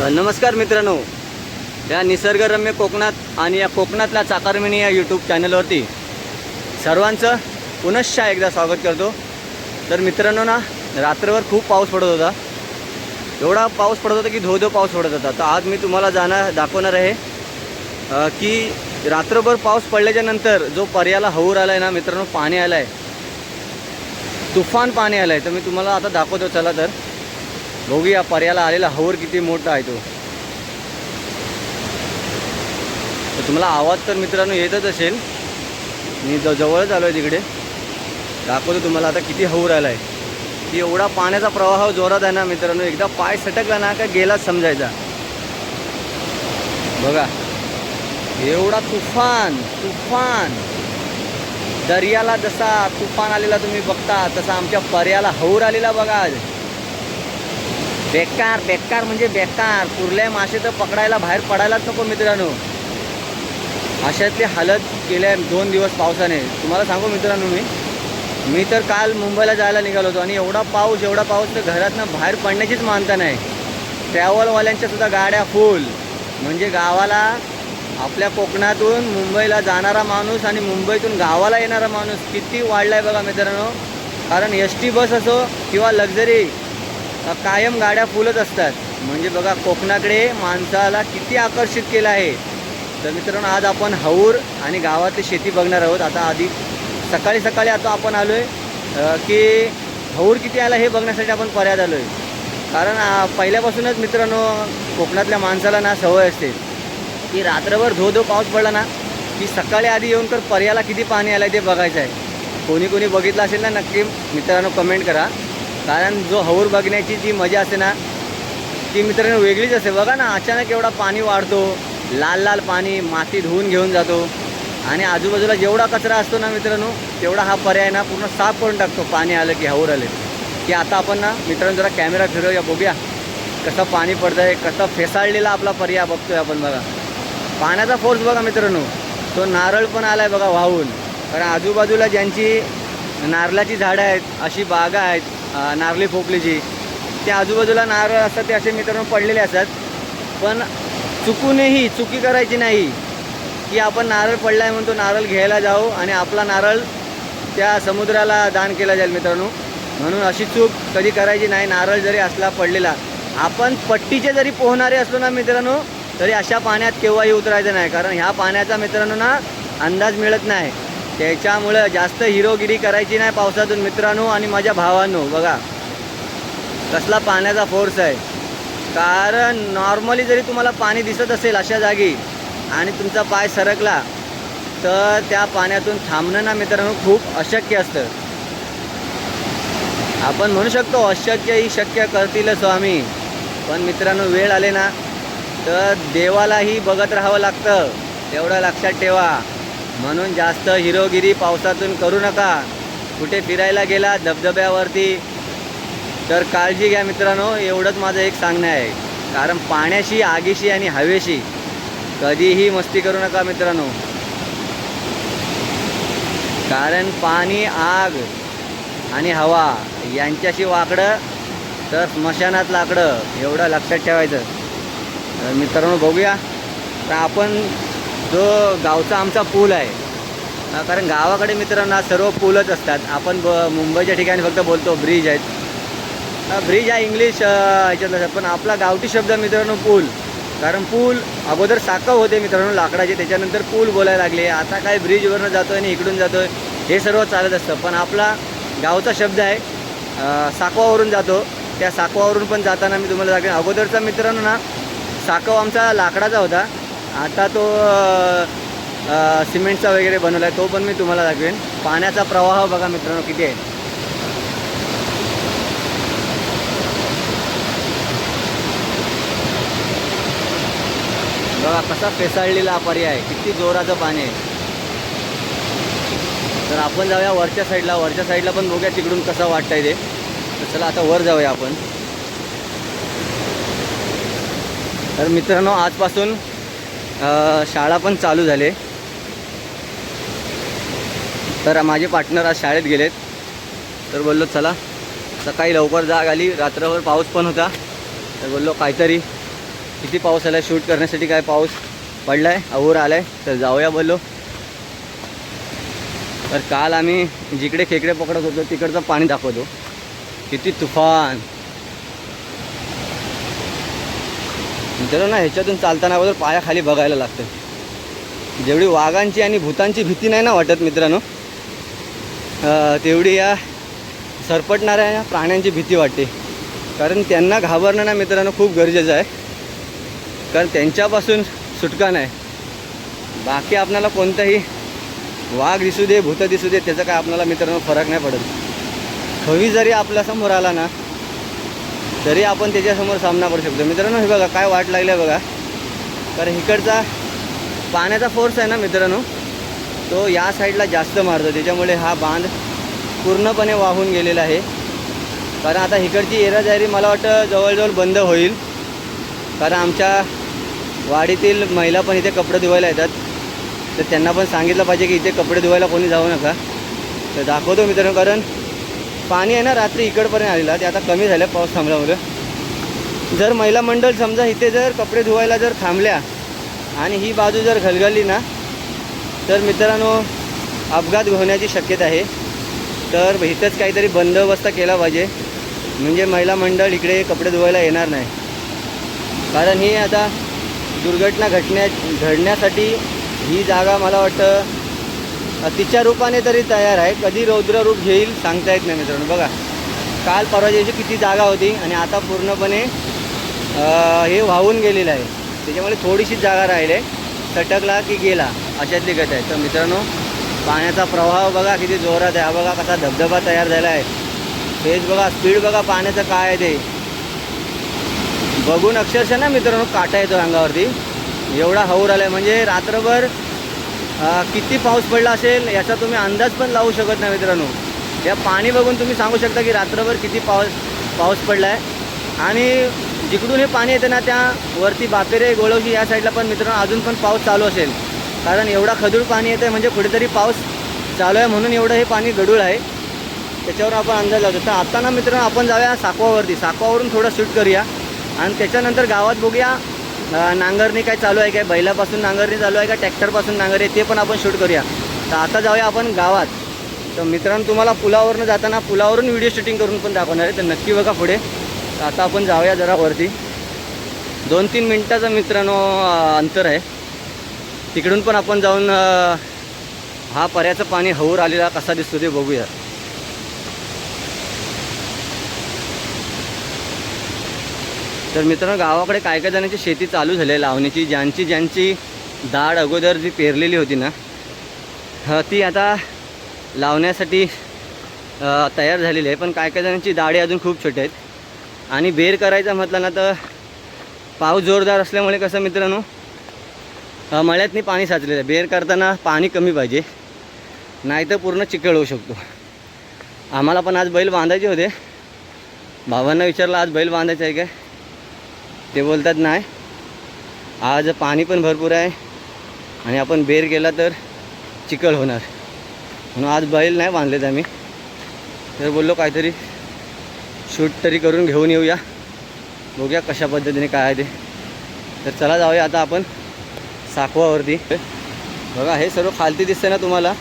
नमस्कार मित्रांनो. या निसर्गरम्य कोकणात आणि या कोकणातल्या चाकारमिणी या यूट्यूब चॅनलवरती सर्वांचं पुनश्च एकदा स्वागत करतो. तर मित्रांनो ना रात्रभर खूप पाऊस पडत होता. एवढा पाऊस पडत होता की धो धो पाऊस पडत होता. तर आज मी तुम्हाला जाणार दाखवणार आहे की रात्रभर पाऊस पडल्याच्या नंतर जो पर्याला हऊर आला आहे ना मित्रांनो पाणी आलं आहे तुफान पाणी आलं आहे तर मी तुम्हाला आता दाखवतो चला तर. बघूया पर्याला आलेला हवर किती मोठा आहे तो. तर तुम्हाला आवाज तर मित्रांनो येतच असेल. मी ज जवळच आलो आहे तिकडे. दाखवतो तुम्हाला आता किती हवर आला आहे की एवढा पाण्याचा प्रवाह जोरात आहे ना मित्रांनो एकदा पाय सटकला ना का गेलाच समजायचा. बघा. एवढा तुफान तुफान. दर्याला जसा तुफान आलेला तुम्ही बघता तसा आमच्या पर्याला हौर आलेला बघा आज. बेकार बेकार म्हणजे बेकार. कुर्ल्या मासे तर पकडायला बाहेर पडायलाच नको मित्रांनो. अशातली हालत केल्या दोन दिवस पावसाने. तुम्हाला सांगू मित्रांनो मी? मी तर काल मुंबईला जायला निघालो होतो आणि एवढा पाऊस एवढा पाऊस तर घरातनं बाहेर पडण्याचीच मानता नाही. ट्रॅव्हलवाल्यांच्या सुद्धा गाड्या फुल. म्हणजे गावाला आपल्या कोकणातून मुंबईला जाणारा माणूस आणि मुंबईतून गावाला येणारा माणूस किती वाढला आहे बघा मित्रांनो. कारण एस टी बस असो किंवा लक्झरी कायम गाड्या फुलच असतात. म्हणजे बघा कोकणाकडे माणसाला किती आकर्षित केलं आहे. तर मित्रांनो आज आपण हौर आणि गावातली शेती बघणार आहोत. आता आधी सकाळी सकाळी आता आपण आलो आहे की हौर किती आला हे बघण्यासाठी आपण पर्याय आलो आहे कारण पहिल्यापासूनच मित्रांनो कोकणातल्या माणसाला ना सवय असते. की रात्रभर धो धो पाऊस पडला ना की सकाळी आधी येऊन तर पर्याला किती पाणी आलं आहे ते बघायचं आहे. कोणी कोणी बघितलं असेल ना नक्की मित्रांनो कमेंट करा. कारण जो हौर बघण्याची जी मजा असते ना ती मित्रांनो वेगळीच असते. बघा ना अचानक एवढा पाणी वाढतो लाल लाल पाणी माती धुवून घेऊन जातो. आणि आजूबाजूला जेवढा कचरा असतो ना मित्रांनो तेवढा हा पर्याय ना पूर्ण साफ करून टाकतो. पाणी आलं की हौर आले. की आता आपण ना मित्रांनो जरा कॅमेरा फिरवूया बघूया कसं पाणी पडतं आहे कसं फेसाळलेला आपला पर्याय बघतोय आपण बघा. पाण्याचा फोर्स बघा मित्रांनो तो नारळ पण आला आहे बघा वाहून. कारण आजूबाजूला ज्यांची नारळाची झाडं आहेत अशी बागा आहेत नारली नारळी पोपलीची त्या आजूबाजूला नारळ असतात ते असे मित्रांनो पडलेले असतात. पण चुकूनही चुकी करायची नाही की आपण नारळ पडलाय म्हणून तो नारळ घ्यायला जाऊ आणि आपला नारळ त्या समुद्राला दान केला जाईल मित्रांनो. म्हणून अशी चूक कधी करायची नाही नारळ जरी असला पडलेला आपण पट्टीचे जरी पोहणारे असलो ना मित्रांनो तरी अशा पाण्यात केव्हाही उतरायचं नाही. कारण ह्या पाण्याचा मित्रांनो ना अंदाज मिळत नाही. त्याच्यामुळं जास्त हिरोगिरी करायची नाही पावसातून मित्रांनो आणि माझ्या भावांनो बघा. कसला पाण्याचा फोर्स आहे. कारण नॉर्मली जरी तुम्हाला पाणी दिसत असेल अशा जागी आणि तुमचा पाय सरकला तर त्या पाण्यातून थांबणं ना मित्रांनो खूप अशक्य असतं. आपण म्हणू शकतो अशक्य ही शक्य करतील स्वामी पण मित्रांनो वेळ आले ना तर देवालाही बघत राहावं लागतं. तेवढं लक्षात ठेवा. म्हणून जास्त हिरोगिरी पावसातून करू नका. कुठे फिरायला गेला धबधब्यावरती? तर काळजी घ्या मित्रांनो एवढंच माझं एक सांगणं आहे. कारण पाण्याशी आगीशी आणि हवेशी कधीही मस्ती करू नका मित्रांनो. कारण पाणी आग आणि हवा यांच्याशी वाकडं तर स्मशानात लाकडं एवढं लक्षात ठेवायचं. तर मित्रांनो बघूया. तर आपण जो गावचा आमचा पूल आहे. कारण गावाकडे मित्रांना सर्व पूलच असतात. आपण ब मुंबईच्या ठिकाणी फक्त बोलतो ब्रिज आहेत. ब्रिज हा इंग्लिश अं, आहे. पण आपला गावठी शब्द मित्रांनो पूल. कारण पूल अगोदर साकव होते मित्रांनो लाकडाचे. त्याच्यानंतर पूल बोलायला लागले. आता काय ब्रिजवरनं जातो आणि इकडून जातो हे सर्व चालत असतं. पण आपला गावचा शब्द आहे साकवावरून जातो. त्या साकवावरून पण जाताना मी तुम्हाला दाखवेन. अगोदरचा मित्रांनो ना साकव आमचा लाकडाचा होता. आता तो सिमेंटचा वगैरे बनवला आहे तो पण मी तुम्हाला दाखवेन. पाण्याचा प्रवाह बघा मित्रांनो किती आहे. बघा कसा फेसाळलेला हा पर्याय आहे. किती जोराचं पाणी आहे. तर आपण जाऊया वरच्या साईडला. वरच्या साईडला पण बघूया तिकडून कसं वाटतंय ते. तर चला आता वर जाऊया आपण. तर मित्रांनो आजपासून शाळा पण चालू झाले. तर माझे पार्टनर आज शाळेत गेलेत. तर बोललो चला सकाळी लवकर जाग आली. रात्रभर पाऊस पण होता. तर बोललो काहीतरी किती पाऊस आला शूट करण्यासाठी काय पाऊस पडला आहे अवूर आला आहे तर जाऊया बोललो. तर काल आम्ही जिकडे खेकडे पकडत होतो तिकडचं पाणी दाखवतो. किती तुफान. मित्रांनो ना ह्याच्यातून चालताना अगोदर पायाखाली बघायला लागतं. जेवढी वाघांची आणि भूतांची भीती नाही ना वाटत मित्रांनो तेवढी या सरपटणाऱ्या या प्राण्यांची भीती वाटते. कारण त्यांना घाबरणं ना मित्रांनो खूप गरजेचं आहे. कारण त्यांच्यापासून सुटका नाही. बाकी आपल्याला कोणताही वाघ दिसू दे भूत दिसू दे त्याचा काय आपल्याला मित्रांनो फरक नाही पडत. खवी जरी आपल्यासमोर आला ना तरी आपण त्याच्यासमोर सामना करू शकतो. मित्रांनो हे बघा काय वाट लागली आहे बघा. कारण इकडचा पाण्याचा फोर्स आहे ना मित्रांनो तो या साईडला जास्त मारतो. त्याच्यामुळे हा बांध पूर्णपणे वाहून गेलेला आहे. कारण आता इकडची येराजारी मला वाटतं जवळजवळ बंद होईल. कारण आमच्या वाडीतील महिला पण इथे कपडे धुवायला येतात. तर त्यांना पण सांगितलं पाहिजे की इथे कपडे धुवायला कोणी जाऊ नका. तर दाखवतो मित्रांनो कारण पाणी आहे ना रात्री इकडपर्यंत आलेला ते आता कमी झालं पाऊस थांबल्यामुळे. जर महिला मंडळ समजा इथे जर कपडे धुवायला जर थांबल्या आणि ही बाजू जर घलगली ना तर मित्रांनो अपघात होण्याची शक्यता आहे. तर इथंच काहीतरी बंदोबस्त केला पाहिजे. म्हणजे महिला मंडळ इकडे कपडे धुवायला येणार नाही. कारण ही आता दुर्घटना घटण्या घडण्यासाठी ही जागा मला वाटतं तिच्या रूपाने तरी तयार आहे. कधी रौद्र रूप घेईल सांगता येत नाही मित्रांनो. बघा काल परवा दिवशी किती जागा होती आणि आता पूर्णपणे हे वाहून गेलेलं आहे. त्याच्यामुळे थोडीशी जागा राहिली. आहे सटकला की गेला अशातली गत आहे. तर मित्रांनो पाण्याचा प्रवाह बघा किती जोरात आहे. हा बघा कसा धबधबा तयार झाला आहे. तेच बघा स्पीड बघा पाण्याचं काय आहे ते. बघून अक्षरशः ना मित्रांनो काटा येतो अंगावरती. एवढा हौर आला आहे म्हणजे रात्रभर किती पाऊस पडला असेल याचा तुम्ही अंदाज पण लावू शकत नाही मित्रांनो. या पाणी बघून तुम्ही सांगू शकता की रात्रभर किती पाऊस पाऊस पडला आहे आणि जिकडून हे पाणी येतं ना त्या वरती बापेरे गोळवशी या साईडला पण मित्रांनो अजून पण पाऊस चालू असेल. कारण एवढा खदूळ पाणी येतं आहे म्हणजे कुठेतरी पाऊस चालू आहे म्हणून एवढं हे पाणी गडूळ आहे. त्याच्यावर आपण अंदाज लावतो. तर आता ना मित्रांनो आपण जाऊया साकवावरती. साकवावरून थोडं शूट करूया. आणि त्याच्यानंतर गावात बघूया नांगरणी काय चालू आहे काय? बैलापासून नांगरणी चालू आहे का? ट्रॅक्टरपासून नांगरणी आहे ते पण आपण शूट करूया. तर आता जाऊया आपण गावात. तर मित्रांनो तुम्हाला पुलावरनं जाताना पुलावरून व्हिडिओ शूटिंग करून पण दाखवणार आहे. तर नक्की बघा पुढे. तर आता आपण जाऊया जरा वरती. दोन तीन मिनटाचं मित्रांनो अंतर आहे. तिकडून पण आपण जाऊन हा पर्याचं पाणी हवूर आलेला कसा दिसतो ते बघूया. तर मित्रांनो गावाकडे काय काय जणांची शेती चालू झाली आहे. लावणीची ज्यांची ज्यांची डाळ अगोदर जी पेरलेली होती ना ती आता लावण्यासाठी तयार झालेली आहे. पण काय काय जणांची डाळी अजून खूप छोटे आहेत. आणि बेर करायचं म्हटलं ना तर पाऊस जोरदार असल्यामुळे कसं मित्रांनो मळ्यातनी पाणी साचलेलं आहे. बेर करताना पाणी कमी पाहिजे नाही तर पूर्ण चिकळ होऊ शकतो. आम्हाला पण आज बैल बांधायचे होते. भावांना विचारलं आज बैल बांधायचं आहे काय? ते बोलतात नाही आज पाणी पण भरपूर आहे आणि आपण बेर केला तर चिकल होणार. म्हणून आज बैल नाही बांधलेत आम्ही. तर बोललो काहीतरी शूट तरी करून घेऊन येऊया. बघूया कशा पद्धतीने काय आहे ते. तर चला जाऊया आता आपण साखवावरती बघा हे सर्व खालती दिसतंय ना तुम्हाला?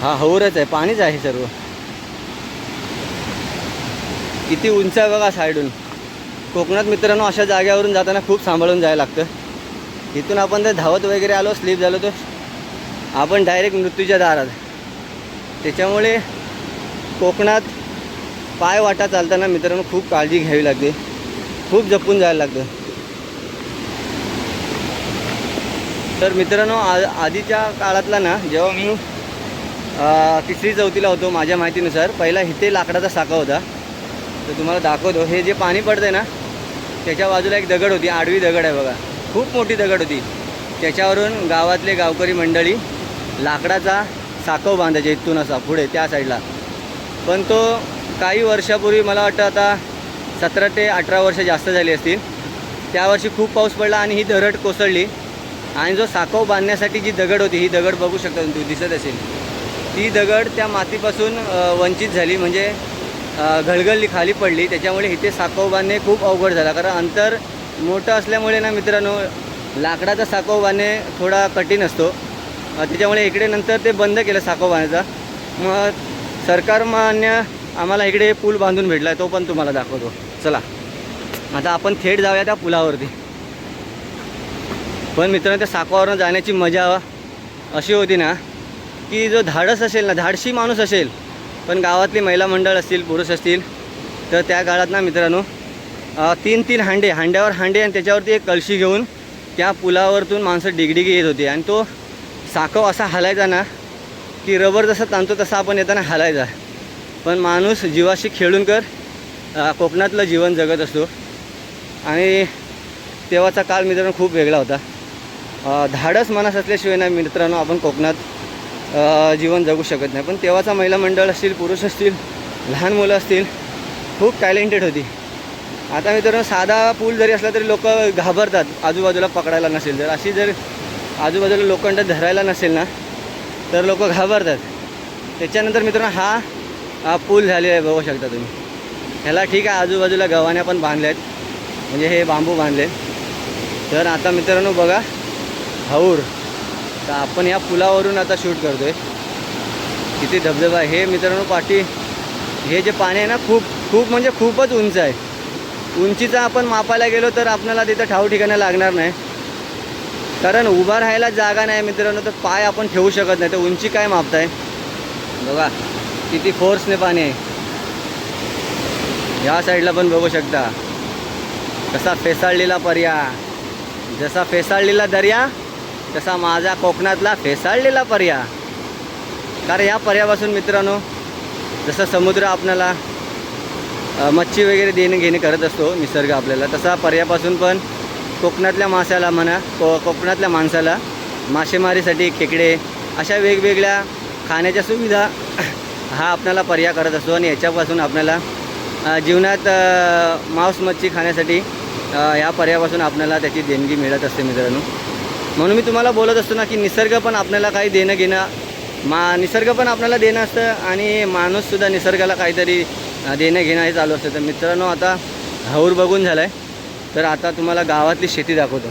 हा हौरच आहे. पाणीच आहे सर्व. किती उंच आहे बघा साईडून कोकणात मित्रांनो अशा जाग्यावरून जाताना खूप सांभाळून जायला लागतं. इथून आपण जर धावत वगैरे आलो स्लीप झालो तर आपण डायरेक्ट मृत्यूच्या दारात. त्याच्यामुळे कोकणात पाय वाटा चालताना मित्रांनो खूप काळजी घ्यावी लागते. खूप जपून जायला लागतं. तर मित्रांनो आ आधीच्या काळातला ना जेव्हा मी तिसरी चौथीला होतो माझ्या माहितीनुसार पहिला इथे लाकडाचा साका होता. तर तुम्हाला दाखवतो. हे जे पाणी पडतंय ना त्याच्या बाजूला एक दगड होती आडवी दगड आहे बघा. खूप मोठी दगड होती. त्याच्यावरून गावातले गावकरी मंडळी लाकडाचा साकव बांधायचे इथून असा पुढे त्या साईडला. पण तो काही वर्षापूर्वी मला वाटतं आता सतरा ते अठरा वर्ष जास्त झाली असतील. त्या वर्षी खूप पाऊस पडला आणि ही दरड कोसळली. आणि जो साकव बांधण्यासाठी जी दगड होती ही दगड बघू शकता तू दिसत असेल. ती दगड त्या मातीपासून वंचित झाली. म्हणजे अ, खाली पडली. त्याच्यामुळे इथे साकव बांधणे खूप अवघड झाला. कारण अंतर मोठं असल्यामुळे ना मित्रांनो लाकडाचा साकव बांधणे थोडा कठीण असतो. त्याच्यामुळे इकडे नंतर ते बंद केलं साकव बांधायचा मग सरकारमान्य आम्हाला इकडे पूल बांधून भेटला आहे तो पण तुम्हाला दाखवतो. चला. आता आपण थेट जाऊया त्या पुलावरती. पण मित्रांनो त्या साकवावरनं जाण्याची मजा अशी होती ना की जो धाडस असेल ना धाडशी माणूस असेल पण गावातली महिला मंडळ असतील पुरुष असतील तर त्या काळात ना मित्रांनो तीन तीन हांडे हांड्यावर हांडे आणि त्याच्यावरती एक कळशी घेऊन त्या पुलावरतून माणसं डिगडिगी येत होती आणि तो साखव असा हलायचा ना की रबर जसा ताणतो तसा आपण येताना हलायचा. पण माणूस जीवाशी खेळून कर कोकणातलं जीवन जगत असतो. आणि तेव्हाचा काळ मित्रांनो खूप वेगळा होता. धाडस मनास असल्याशिवाय ना मित्रांनो आपण कोकणात जीवन जगू शकत नाही. पण तेव्हाचा महिला मंडळ असतील पुरुष असतील लहान मुलं असतील खूप टॅलेंटेड होती. आता मित्रांनो साधा पूल जरी असला तरी लोक घाबरतात आजूबाजूला पकडायला नसेल जर अशी जर आजूबाजूला लोखंड धरायला नसेल ना तर लोक घाबरतात. त्याच्यानंतर मित्रांनो हा हा पूल झालेला आहे बघू शकता तुम्ही. ह्याला ठीक आहे आजूबाजूला गव्हाण्या पण बांधल्या आहेत. म्हणजे हे बांबू बांधले तर आता मित्रांनो बघा हौर. तर आपण या पुलावरून आता शूट करतोय. किती धबधबा आहे. हे मित्रांनो पाठी हे जे पाणी आहे ना खूप खूप म्हणजे खूपच उंच आहे. उंचीचा आपण मापायला गेलो तर आपल्याला तिथं ठाव ठिकाणं लागणार नाही. कारण उभा राहायला जागा नाही मित्रांनो तर पाय आपण ठेवू शकत नाही. तर उंची काय मापताय? बघा किती फोर्सने पाणी आहे. ह्या साईडला पण बघू शकता. कसा फेसाळलेला पर्या जसा फेसाळलेला दर्या तसा माझा कोकणातला फेसाळलेला पर्या कारण या पर्यापासून मित्रांनो जसं समुद्र आपल्याला मच्छी वगैरे देणे घेणे करत असतो निसर्ग आपल्याला तसा पर्यापासून पण कोकणातल्या माशाला म्हणा को कोकणातल्या माणसाला मासेमारीसाठी खेकडे अशा वेगवेगळ्या खाण्याच्या सुविधा हा आपल्याला पर्याय करत असतो आणि याच्यापासून आपल्याला जीवनात मांस मच्छी खाण्यासाठी ह्या या पर्यापासून आपल्याला त्याची देणगी मिळत असते मित्रांनो. म्हणून मी तुम्हाला बोलत असतो ना की निसर्ग पण आपल्याला काही देणं घेणं मा निसर्ग पण आपल्याला देणं असतं आणि माणूससुद्धा निसर्गाला काहीतरी देणं घेणं हे चालू असतं. तर मित्रांनो आता हाऊर बघून झालं आहे तर आता तुम्हाला गावातली शेती दाखवतो.